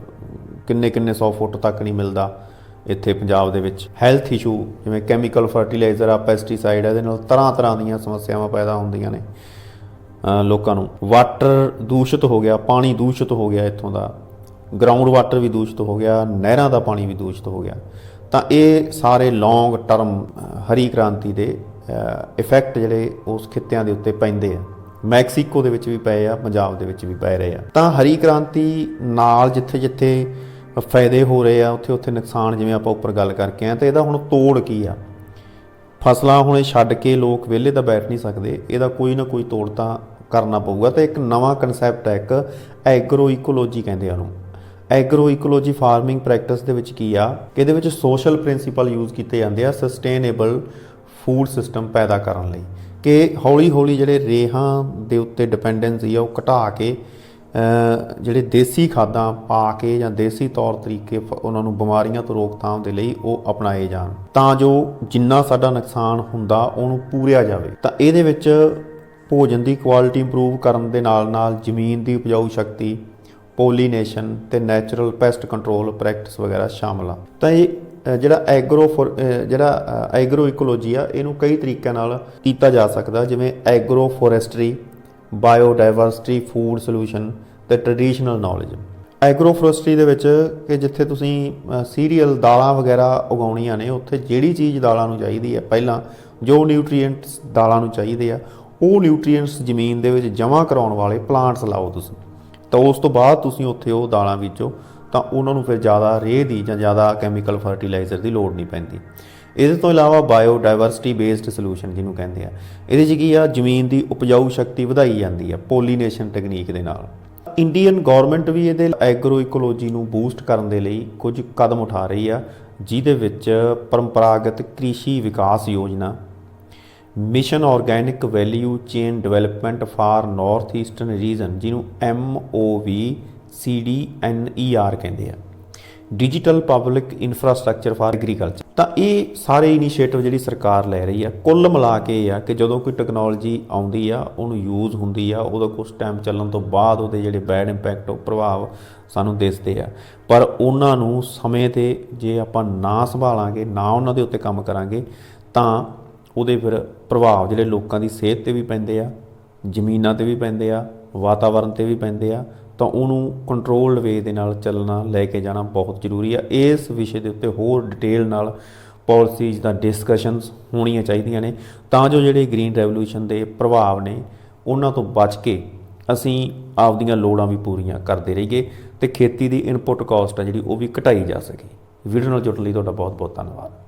ਕਿੰਨੇ ਕਿੰਨੇ 100 ਫੁੱਟ ਤੱਕ ਨਹੀਂ ਮਿਲਦਾ ਇੱਥੇ ਪੰਜਾਬ ਦੇ ਵਿੱਚ। ਹੈਲਥ ਇਸ਼ੂ ਜਿਵੇਂ ਕੈਮੀਕਲ ਫਰਟੀਲਾਈਜ਼ਰ ਆ ਪੈਸਟੀਸਾਈਡ ਇਹਦੇ ਨਾਲ ਤਰ੍ਹਾਂ ਤਰ੍ਹਾਂ ਦੀਆਂ ਸਮੱਸਿਆਵਾਂ ਪੈਦਾ ਹੁੰਦੀਆਂ ਨੇ ਲੋਕਾਂ ਨੂੰ। ਵਾਟਰ ਦੂਸ਼ਿਤ ਹੋ ਗਿਆ, ਪਾਣੀ ਦੂਸ਼ਿਤ ਹੋ ਗਿਆ ਇੱਥੋਂ ਦਾ। ਗਰਾਊਂਡ ਵਾਟਰ ਵੀ ਦੂਸ਼ਿਤ ਹੋ ਗਿਆ, ਨਹਿਰਾਂ ਦਾ ਪਾਣੀ ਵੀ ਦੂਸ਼ਿਤ ਹੋ ਗਿਆ। ਤਾਂ ਇਹ ਸਾਰੇ ਲੌਂਗ ਟਰਮ ਹਰੀ ਕ੍ਰਾਂਤੀ ਦੇ ਇਫੈਕਟ ਜਿਹੜੇ ਉਸ ਖਿੱਤਿਆਂ ਦੇ ਉੱਤੇ ਪੈਂਦੇ ਆ। ਮੈਕਸੀਕੋ ਦੇ ਵਿੱਚ ਵੀ ਪਏ ਆ, ਪੰਜਾਬ ਦੇ ਵਿੱਚ ਵੀ ਪੈ ਰਹੇ ਆ। ਤਾਂ ਹਰੀ ਕ੍ਰਾਂਤੀ ਨਾਲ ਜਿੱਥੇ ਜਿੱਥੇ ਫਾਇਦੇ ਹੋ ਰਹੇ ਆ, ਉੱਥੇ ਉੱਥੇ ਨੁਕਸਾਨ ਜਿਵੇਂ ਆਪਾਂ ਉੱਪਰ ਗੱਲ ਕਰਕੇ ਆ ਤੇ ਇਹਦਾ ਹੁਣ ਤੋੜ ਕੀ ਆ? ਫਸਲਾਂ ਹੁਣੇ ਛੱਡ ਕੇ ਲੋਕ ਵਿਹਲੇ ਤਾਂ ਬੈਠ ਨਹੀਂ ਸਕਦੇ, ਇਹਦਾ ਕੋਈ ਨਾ ਕੋਈ ਤੋੜ ਤਾਂ ਕਰਨਾ ਪਊਗਾ। ਤੇ ਇੱਕ ਨਵਾਂ ਕਨਸੈਪਟ ਹੈ ਇੱਕ ਐਗਰੋ ਇਕੋਲੋਜੀ ਕਹਿੰਦੇ ਆ ਉਹਨੂੰ ਐਗਰੋ ਇਕੋਲੋਜੀ ਫਾਰਮਿੰਗ ਪ੍ਰੈਕਟਿਸ ਦੇ ਵਿੱਚ ਕੀ ਆ? ਇਹਦੇ ਵਿੱਚ ਸੋਸ਼ਲ ਪ੍ਰਿੰਸੀਪਲ ਯੂਜ਼ ਕੀਤੇ ਜਾਂਦੇ ਆ ਸਸਟੇਨੇਬਲ ਫੂਡ ਸਿਸਟਮ ਪੈਦਾ ਕਰਨ ਲਈ। ਕਿ ਹੌਲੀ ਹੌਲੀ ਜਿਹੜੇ ਰੇਹਾਂ ਦੇ ਉੱਤੇ ਡਿਪੈਂਡੈਂਸੀ ਆ, ਉਹ ਘਟਾ ਕੇ ਜਿਹੜੇ ਦੇਸੀ ਖਾਦਾਂ ਪਾ ਕੇ ਜਾਂ ਦੇਸੀ ਤੌਰ ਤਰੀਕੇ ਫ- ਉਹਨਾਂ ਨੂੰ ਬਿਮਾਰੀਆਂ ਤੋਂ ਰੋਕਥਾਮ ਦੇ ਲਈ ਉਹ ਅਪਣਾਏ ਜਾਣ। ਤਾਂ ਜੋ ਜਿੰਨਾ ਸਾਡਾ ਨੁਕਸਾਨ ਹੁੰਦਾ, ਉਹਨੂੰ ਪੂਰਿਆ ਜਾਵੇ। ਤਾਂ ਇਹਦੇ ਵਿੱਚ ਭੋਜਨ ਦੀ ਕੁਆਲਿਟੀ ਇੰਪਰੂਵ ਕਰਨ ਦੇ ਨਾਲ ਨਾਲ ਜ਼ਮੀਨ ਦੀ ਉਪਜਾਊ ਸ਼ਕਤੀ ਪੋਲੀਨੇਸ਼ਨ ਤੇ ਨੈਚੁਰਲ ਪੈਸਟ ਕੰਟਰੋਲ ਪ੍ਰੈਕਟਿਸ ਵਗੈਰਾ ਸ਼ਾਮਲ ਆ। ਤਾਂ ਇਹ ਜਿਹੜਾ ਐਗਰੋ ਫੋਰ ਜਿਹੜਾ ਐਗਰੋ ਇਕੋਲੋਜੀ ਆ, ਇਹਨੂੰ ਕਈ ਤਰੀਕਿਆਂ ਨਾਲ ਕੀਤਾ ਜਾ ਸਕਦਾ, ਜਿਵੇਂ agroforestry biodiversity food solution ਤੇ ਟ੍ਰੈਡੀਸ਼ਨਲ ਨੌਲੇਜ ਐਗਰੋ ਫੋਰੈਸਟਰੀ ਦੇ ਵਿੱਚ ਕਿ ਜਿੱਥੇ ਤੁਸੀਂ ਸੀਰੀਅਲ ਦਾਲਾਂ ਵਗੈਰਾ ਉਗਾਉਣੀਆਂ ਨੇ, ਉੱਥੇ ਜਿਹੜੀ ਚੀਜ਼ ਦਾਲਾਂ ਨੂੰ ਚਾਹੀਦੀ ਹੈ, ਪਹਿਲਾਂ ਜੋ ਨਿਊਟ੍ਰੀਐਂਟਸ ਦਾਲਾਂ ਨੂੰ ਚਾਹੀਦੇ ਆ, ਉਹ ਨਿਊਟ੍ਰੀਐਂਟਸ ਜ਼ਮੀਨ ਦੇ ਵਿੱਚ ਜਮ੍ਹਾਂ ਕਰਾਉਣ ਵਾਲੇ ਪਲਾਂਟਸ ਲਾਓ ਤੁਸੀਂ। ਤਾਂ ਉਸ ਤੋਂ ਬਾਅਦ ਤੁਸੀਂ ਉੱਥੇ ਉਹ ਦਾਲਾਂ ਬੀਜੋ ਤਾਂ ਉਹਨਾਂ ਨੂੰ ਫਿਰ ਜ਼ਿਆਦਾ ਰੇਹ ਦੀ ਜਾਂ ਜ਼ਿਆਦਾ ਕੈਮੀਕਲ ਫਰਟੀਲਾਈਜ਼ਰ ਦੀ ਲੋੜ ਨਹੀਂ ਪੈਂਦੀ। ਇਹਦੇ ਤੋਂ ਇਲਾਵਾ ਬਾਇਓਡਾਇਵਰਸਿਟੀ ਬੇਸਡ ਸੋਲੂਸ਼ਨ ਜਿਹਨੂੰ ਕਹਿੰਦੇ ਆ। ਇਹਦੇ 'ਚ ਕੀ ਆ? ਜ਼ਮੀਨ ਦੀ ਉਪਜਾਊ ਸ਼ਕਤੀ ਵਧਾਈ ਜਾਂਦੀ ਆ ਪੋਲੀਨੇਸ਼ਨ ਟੈਕਨੀਕ ਦੇ ਨਾਲ। ਇੰਡੀਅਨ ਗਵਰਨਮੈਂਟ ਵੀ ਇਹਦੇ ਐਗਰੋ ਇਕੋਲੋਜੀ ਨੂੰ ਬੂਸਟ ਕਰਨ ਦੇ ਲਈ ਕੁਝ ਕਦਮ ਉਠਾ ਰਹੀ ਆ, ਜਿਹਦੇ ਵਿੱਚ Paramparagat Krishi Vikas Yojana mission organic value chain development for north eastern region ਜਿਹਨੂੰ M O V C D N E R ਕਹਿੰਦੇ ਆ। Digital public infrastructure for agriculture ਤਾਂ ਇਹ ਸਾਰੇ ਇਨੀਸ਼ੀਏਟਿਵ ਜਿਹੜੀ ਸਰਕਾਰ ਲੈ ਰਹੀ ਆ, ਕੁੱਲ ਮਿਲਾ ਕੇ ਇਹ ਆ ਕਿ ਜਦੋਂ ਕੋਈ ਟੈਕਨੋਲੋਜੀ ਆਉਂਦੀ ਆ, ਉਹਨੂੰ ਯੂਜ਼ ਹੁੰਦੀ ਆ, ਉਹਦਾ ਕੁਝ ਟਾਈਮ ਚੱਲਣ ਤੋਂ ਬਾਅਦ ਉਹਦੇ ਜਿਹੜੇ ਬੈਡ ਇੰਪੈਕਟ ਉਹ ਪ੍ਰਭਾਵ ਸਾਨੂੰ ਦਿਸਦੇ ਆ। ਪਰ ਉਹਨਾਂ ਨੂੰ ਸਮੇਂ ਤੇ ਜੇ ਆਪਾਂ ਨਾ ਸੰਭਾਲਾਂਗੇ, ਨਾ ਉਹਨਾਂ ਦੇ ਉੱਤੇ ਕੰਮ ਕਰਾਂਗੇ, ਤਾਂ ਉਹਦੇ ਫਿਰ ਪ੍ਰਭਾਵ ਜਿਹੜੇ ਲੋਕਾਂ ਦੀ ਸਿਹਤ ਤੇ ਵੀ ਪੈਂਦੇ ਆ, ਜ਼ਮੀਨਾਂ ਤੇ ਵੀ ਪੈਂਦੇ ਆ ਵਾਤਾਵਰਣ ਤੇ ਵੀ ਪੈਂਦੇ ਆ ਤਾਂ ਉਹਨੂੰ ਕੰਟਰੋਲਡ ਵੇ ਦੇ ਨਾਲ ਚੱਲਣਾ, ਲੈ ਕੇ ਜਾਣਾ ਬਹੁਤ ਜ਼ਰੂਰੀ ਆ। ਇਸ ਵਿਸ਼ੇ ਦੇ ਉੱਤੇ ਹੋਰ ਡਿਟੇਲ ਨਾਲ ਪਾਲਿਸੀਜ਼ ਦਾ ਡਿਸਕਸ਼ਨਸ ਹੋਣੀਆਂ ਚਾਹੀਦੀਆਂ ਨੇ। ਤਾਂ ਜੋ ਜਿਹੜੇ ਗ੍ਰੀਨ ਰੈਵੋਲੂਸ਼ਨ ਦੇ ਪ੍ਰਭਾਵ ਨੇ, ਉਹਨਾਂ ਤੋਂ ਬਚ ਕੇ ਅਸੀਂ ਆਪਦੀਆਂ ਲੋੜਾਂ ਵੀ ਪੂਰੀਆਂ ਕਰਦੇ ਰਹੀਏ ਤੇ ਖੇਤੀ ਦੀ ਇਨਪੁਟ ਕਾਸਟ ਆ ਜਿਹੜੀ ਉਹ ਵੀ ਘਟਾਈ ਜਾ ਸਕੇ। ਵੀਡੀਓ ਨਾਲ ਜੁੜਨ ਲਈ ਤੁਹਾਡਾ ਬਹੁਤ ਬਹੁਤ ਧੰਨਵਾਦ।